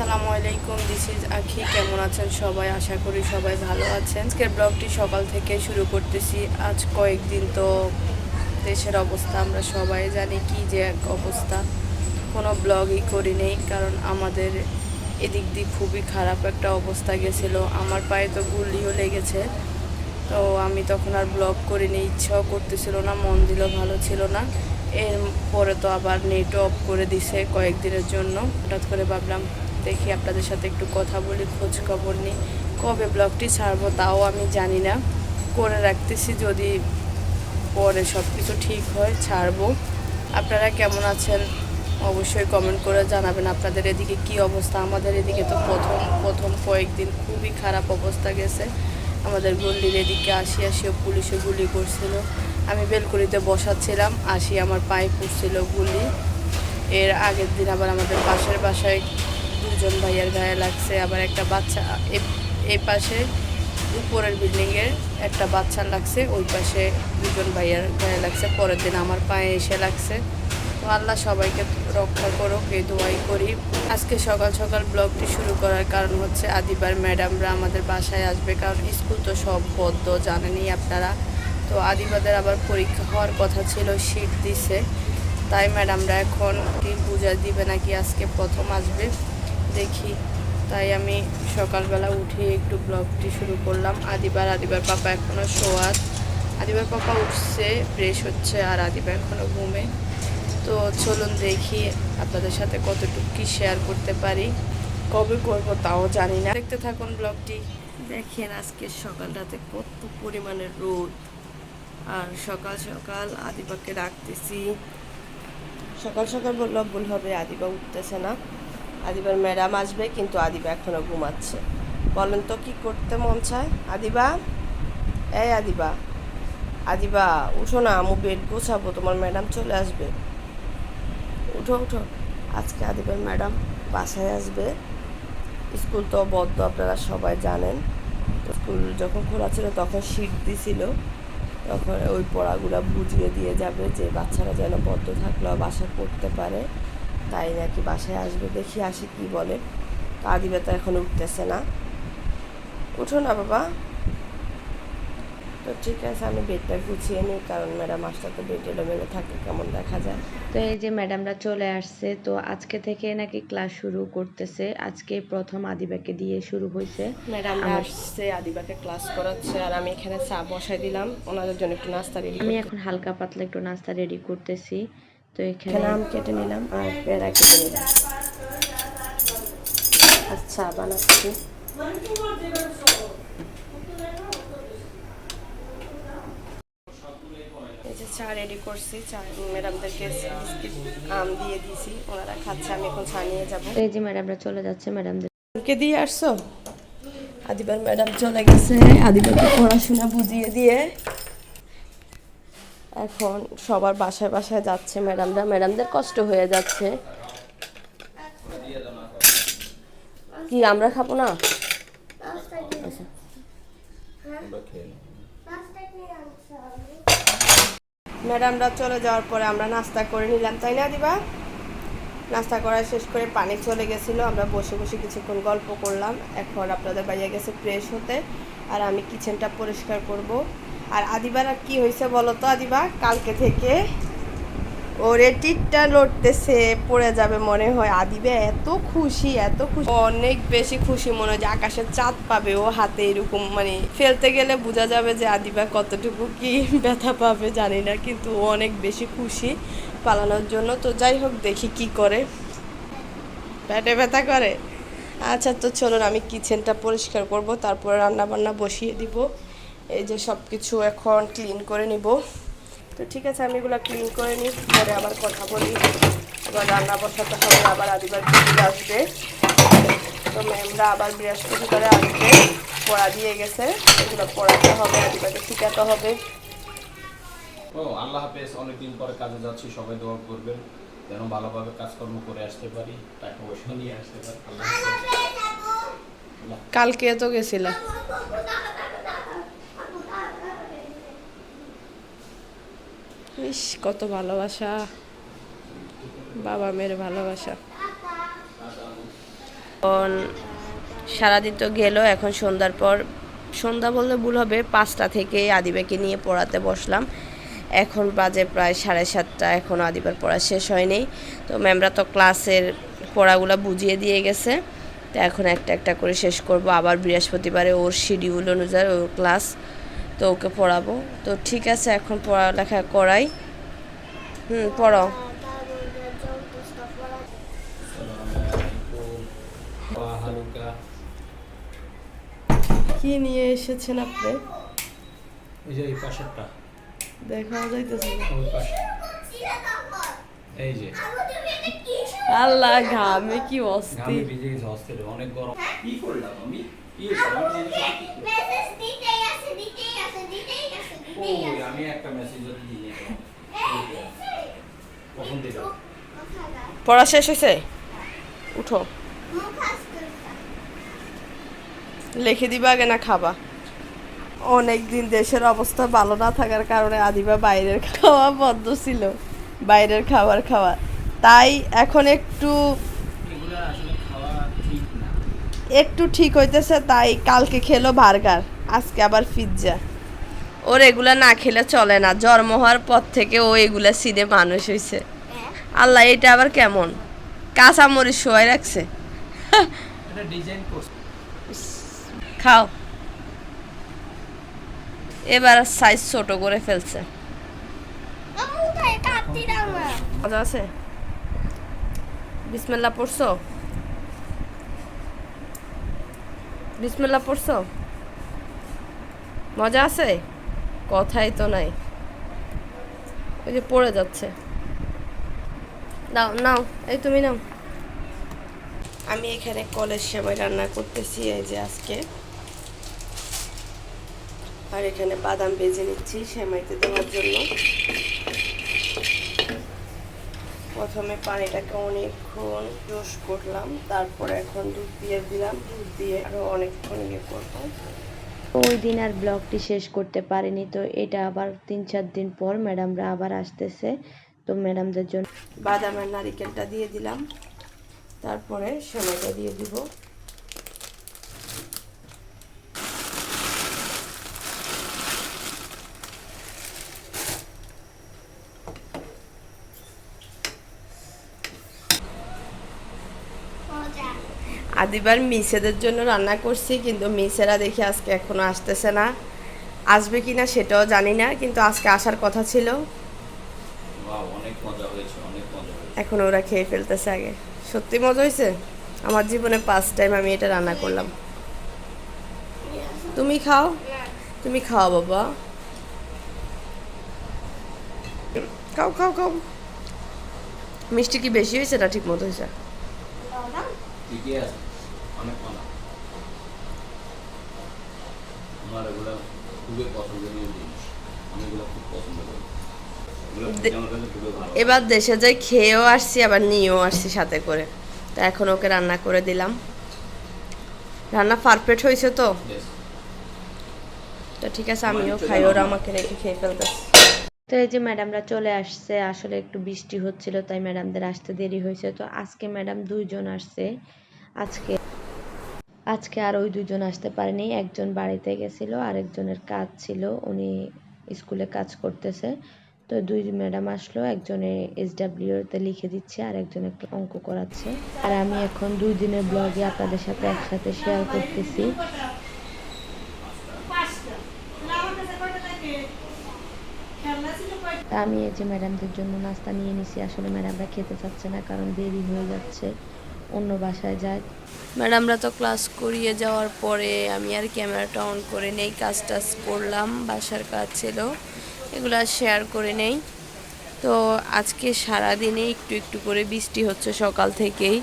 আসসালামু আলাইকুম this is আখি। কেমন আছেন সবাই? আশা করি সবাই ভালো আছেন। আজকের ব্লগটি সকাল থেকে শুরু করতেছি। আজ কয়েকদিন তো দেশের অবস্থা, আমরা সবাই জানি কি যে এক অবস্থা। কোনো ব্লগই করি নেই, কারণ আমাদের এদিক দিয়ে খুবই খারাপ একটা অবস্থা গেছিল। আমার পায়ে তো গুলিও লেগেছে। তো আমি তখন আর ব্লগ করিনি, ইচ্ছাও করতেছিল না, মন দিল ভালো ছিল না। এর পরে তো আবার নেট অফ করে দিছে কয়েকদিনের জন্য। হঠাৎ করে ভাবলাম দেখি আপনাদের সাথে একটু কথা বলি খোঁজ খবর নিই। কবে ব্লগটি ছাড়বো তাও আমি জানি না। করে রাখতেছি যদি পরে সব কিছু ঠিক হয়, ছাড়বো। আপনারা কেমন আছেন? অবশ্যই কমেন্ট করে জানাবেন আপনাদের এদিকে কি অবস্থা। আমাদের এদিকে তো প্রথম প্রথম কয়েকদিন খুবই খারাপ অবস্থা গেছে। আমাদের গল্লির এদিকে আসি আসিও পুলিশে গুলি করছিল। আমি বেলকুড়িতে বসাচ্ছিলাম, আসি আমার পায়ে পড়ছিল গুলি। এর আগের দিন আবার আমাদের পাশের বাসায় দুজন ভাইয়ের গায়ে লাগছে, আবার একটা বাচ্চা এই পাশে উপরের বিল্ডিংয়ের একটা বাচ্চা লাগছে, ওই পাশে দুজন ভাইয়ার গায়ে লাগছে, পরের দিন আমার পায়ে এসে লাগছে। তো আল্লাহ সবাইকে রক্ষা করুক, এই দোয়াই করি। আজকে সকাল সকাল ব্লগটি শুরু করার কারণ হচ্ছে আদিবার ম্যাডামরা আমাদের বাসায় আসবে, কারণ স্কুল তো সব বদ্ধ, জানেনই আপনারা। তো আদিবাদের আবার পরীক্ষা হওয়ার কথা ছিল, শীত দিছে। তাই ম্যাডামরা এখন কি পূজা দিবে নাকি আজকে প্রথম আসবে? দেখি। তাই আমি সকালবেলা উঠে একটু ব্লগটি শুরু করলাম। আদিবার আদিবার পাপা এখনও শোয়াত আদিবার পাপা উঠছে ফ্রেশ হচ্ছে আর আদিবার এখনও ঘুমে। তো চলুন দেখি আপনাদের সাথে কতটুকু কী শেয়ার করতে পারি। কবে করব তাও জানি না। দেখতে থাকুন ব্লগটি। দেখেন আজকে সকালটাতে কত পরিমাণে রোদ। আর সকাল সকাল আদিবাকে ডাকতেছি। সকাল সকাল বললাম ভুল হবে, আদিবা উঠতেছে না। আদিবার ম্যাডাম আসবে, কিন্তু আদিবা এখনও ঘুমাচ্ছে। বলেন তো কি করতে মন চায়? আদিবা? এই আদিবা আদিবা, উঠো না, আমু বেড গোছাবো, তোমার ম্যাডাম চলে আসবে। উঠো উঠো। আজকে আদিবার ম্যাডাম বাসায় আসবে। স্কুল তো বদ্ধ, আপনারা সবাই জানেন। স্কুল যখন খোলা ছিল, তখন শীত দিছিল। তখন ওই পড়াগুলো বুঝিয়ে দিয়ে যাবে যে বাচ্চারা যেন বদ্ধ থাকলেও বাসায় পড়তে পারে। তাই নাকি বাসায় আসবে? দেখি আসি কি বলে। তো আদিবা তো এখন উঠতেছে না। উঠো না বাবা। তো ঠিক আছে আমি বেডটা গুছিয়ে নিই কারণ ম্যাডাম আসলে তো বেড এলোমেলো থাকে কেমন দেখা যায়? তো এই যে ম্যাডামরা চলে আসছে তো আজকে থেকে নাকি ক্লাস শুরু করতেছে। আজকে প্রথম আদিবাকে দিয়ে শুরু হয়েছে। ম্যাডাম আসছে আদিবাকে ক্লাস করাচ্ছে আর আমি এখানে চা বসাই দিলাম। ওনাদের জন্য একটু নাস্তা রেডি আমি এখন হালকা পাতলা একটু নাস্তা রেডি করতেছি। তো এখানে আম কেটে নিলাম আর পেয়ারা কেটে নিলাম। আচ্ছা বানাচ্ছি। এই যে চা রেডি করছি চা ম্যাডামদেরকে বিস্কিট আম দিয়ে দিয়েছি ওনারা খাচ্ছে আমি এখন চা নিয়ে যাব। এই যে ম্যাডামরা চলে যাচ্ছে ম্যাডামদের কে দিয়ে আসছো? আদিবার ম্যাডাম চলে গেছে আদিবারকে পড়াশোনা বুঝিয়ে দিয়ে। এখন সবার বাসায় বাসায় যাচ্ছে ম্যাডামরা। ম্যাডামদের কষ্ট হয়ে যাচ্ছে। কি, আমরা খাব না? ম্যাডামরা চলে যাওয়ার পরে আমরা নাস্তা করে নিলাম, তাই না দিবা? নাস্তা করা শেষ করে পানি চলে গেছিল, আমরা বসে বসে কিছুক্ষণ গল্প করলাম। এখন আপনাদের বাইরে গেছে ফ্রেশ হতে, আর আমি কিচেনটা পরিষ্কার করব। আর আদিবার আর কি হয়েছে বলো তো আদিবা? কালকে থেকে ওরে টিটটা লড়তেছে, পড়ে যাবে মনে হয়। আদিবা এত খুশি এত খুশি। অনেক বেশি খুশি মনে হয় যে আকাশের চাঁদ পাবে ও হাতে এরকম মানে ফেলতে গেলে বোঝা যাবে যে আদিবা কতটুকু কি ব্যথা পাবে, জানি না, কিন্তু ও অনেক বেশি খুশি পালানোর জন্য। তো যাই হোক, দেখি কি করে। পেটে ব্যথা করে? আচ্ছা তো চলুন আমি কিচেনটা পরিষ্কার করব, তারপরে রান্না বান্না বসিয়ে দিব। এই যে সব কিছু এখন ক্লিন করে নিব। তো ঠিক আছে আমি এগুলো ক্লিন করে নিই পরে আবার কথা বলি। আবার রান্না বসাতে হবে আবার আদিবার দিদি আসবে। তো ম্যামরা আবার বৃহস্পতিবারে আসবে। পড়া দিয়ে গেছে এগুলো পড়াতে হবে আদিবাকে শিখাতে হবে। ও আল্লাহ হাফেজ অনেকদিন পরে কাজে যাচ্ছি সবাই দোয়া করবেন। যেন ভালোভাবে কাজকর্ম করে আসতে পারি টাকা পয়সা নিয়ে আসতে পারি। কালকে তো গেছিলাম ইস, কত ভালোবাসা। বাবা মেয়ের ভালোবাসা। এখন সারাদিন তো গেল, এখন সন্ধ্যার পর। সন্ধ্যা বললে ভুল হবে, পাঁচটা থেকে আদিবাকে নিয়ে পড়াতে বসলাম। এখন বাজে প্রায় সাড়ে সাতটা, এখন আদিবার পড়া শেষ হয়নি। তো ম্যামরা তো ক্লাসের পড়াগুলো বুঝিয়ে দিয়ে গেছে। তো এখন একটা একটা করে শেষ করব। আবার বৃহস্পতিবারে ওর শিডিউল অনুযায়ী ওর ক্লাস তো ওকে পড়াবো। তো ঠিক আছে এখন পড়ালেখা করাই। হুম পড়াও। কি নিয়ে এসেছেন আপনি? এই যে এই পাশেরটা। দেখাও যাইতেছে। ওই পাশে। এই যে। আল্লাহ ঘামে কি ঘামে ভিজে গেছে অস্থির। অনেক গরম। কি করলাম আমি? কি করলাম? মেসেজ দিতেই আছে দিতেই আছে দিতেই আমি একটা মেসেজ কখন পড়া শেষ হয়েছে? উঠো। লিখে দিবা আগে না খাবা? অনেক দিন দেশের অবস্থা ভালো না থাকার কারণে আদিবা বাইরের খাওয়া বন্ধ ছিল। বাইরের খাবার খাওয়া। তাই এখন একটু এগুলো আসলে খাওয়া ঠিক না। একটু ঠিক হইতেছে তাই কালকে খেলো বার্গার আজকে আবার পিৎজা। ওর এগুলা না খেলে চলে না। জন্ম হওয়ার পর থেকে ও এগুলা সিনে মানুষ হয়েছে আল্লাহ এটা আবার কেমন? কাঁচা মরিচ শোয়াই রাখছে। খাও। এবার সাইজ ছোট করে ফেলছে। মজা আছে? বিসমিল্লা পড়ছো? বিসমিল্লা পড়ছো? মজা আছে? কথাই তো নাই। ওই যে পড়ে যাচ্ছে। নাও নাও, এই তুমি নাও। আমি এখানে কলের সেমাই রান্না করতেছি, এই যে আজকে। আর এখানে বাদাম বেজে নিচ্ছি সেমাইতে দেওয়ার জন্য। প্রথমে পানিটাকে অনেকক্ষণ রোস করলাম, তারপরে এখন দুধ দিয়ে দিলাম, দুধ দিয়ে আরও অনেকক্ষণ ইয়ে করব। ওই দিন আর ব্লগটি শেষ করতে পারিনি, তো এটা আবার তিন চার দিন পর ম্যাডামরা আবার আসতেছে। তো ম্যাডামদের জন্য বাদামের নারিকেলটা দিয়ে দিলাম। তারপরে সেমাইটা দিয়ে দিব। আদিবার মিসেদের জন্য রান্না করছি কিন্তু মিসেরা দেখি আজকে এখনও আসতেছে না। আসবে কি না সেটাও জানি না কিন্তু আজকে আসার কথা ছিল। এখন ওরা খেয়ে ফেলতেছে আগে। সত্যি মজা হয়েছে? আমার জীবনে ফার্স্ট টাইম আমি এটা রান্না করলাম। তুমি খাও? তুমি খাও বাবা। খাও খাও খাও। মিষ্টি কি বেশি হয়েছে না ঠিক মতো হয়েছে? ঠিকই আছে। অনেক মজা আমার এগুলো খুবই পছন্দের জিনিস। আমি এগুলো খুব পছন্দ করি। এবার দেশে যাই খেয়েও আসছি আবার নিয়েও আসছি সাথে করে। তা এখন ওকে রান্না করে দিলাম। রান্না পারফেক্ট হয়েছে তো? তো ঠিক আছে আমিও খাই ওরা আমাকে রেখে খেয়ে ফেলতেছে তো এই যে ম্যাডামরা চলে আসছে আসলে একটু বৃষ্টি হচ্ছিল তাই ম্যাডামদের আসতে দেরি হয়েছে। তো আজকে ম্যাডাম দুইজন আসছে। আজকে আজকে আর ওই দুজন আসতে পারেনি, একজন বাড়িতে গেছিল, আরেকজনের কাজ ছিল, উনি স্কুলে কাজ করতেছে। তো দুই ম্যাডাম আসলো, একজনে এসডাব্লিউ তে লিখে দিচ্ছে আর একজন একটু অঙ্ক করাচ্ছে। আর আমি এখন দুই দিনের ব্লগে আপনাদের সাথে একসাথে শেয়ার করতেছি। আমি এই যে ম্যাডামদের জন্য নাস্তা নিয়ে নিছি, আসলে ম্যাডামরা খেতে চাচ্ছে না কারণ দেরি হয়ে যাচ্ছে। অন্য বাসায় যায়। ম্যাডামরা তো ক্লাস করিয়ে যাওয়ার পরে আমি আর ক্যামেরাটা অন করে নেই কাজ টাজ করলাম, বাসার কাজ ছিল, এগুলো শেয়ার করে নেই। তো আজকে সারাদিনে একটু একটু করে বৃষ্টি হচ্ছে সকাল থেকেই।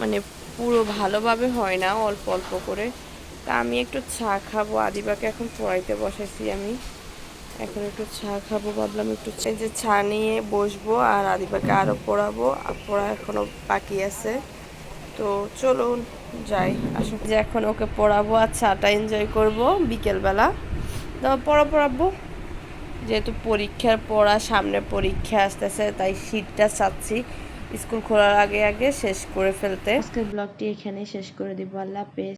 মানে পুরো ভালোভাবে হয় না, অল্প অল্প করে। তা আমি একটু চা খাব, আদিবাকে এখন পড়াইতে বসেছি আমি। এখন একটু চা খাব, ভাবলাম একটু এই যে চা নিয়ে বসবো আর আদিবাকে আরও পড়াবো, আর পড়া এখনও বাকি আছে। তো চলুন যাই আসলে যে এখন ওকে পড়াবো আর চাটা এনজয় করব বিকেলবেলা। তো পড়া পড়াবো, যেহেতু পরীক্ষার পড়া, সামনে পরীক্ষা আসতেছে, তাই শীতটা চাচ্ছি স্কুল খোলার আগে আগে শেষ করে ফেলতে। আজকের ব্লগটি এখানেই শেষ করে দিব, আল্লাহ হাফেজ।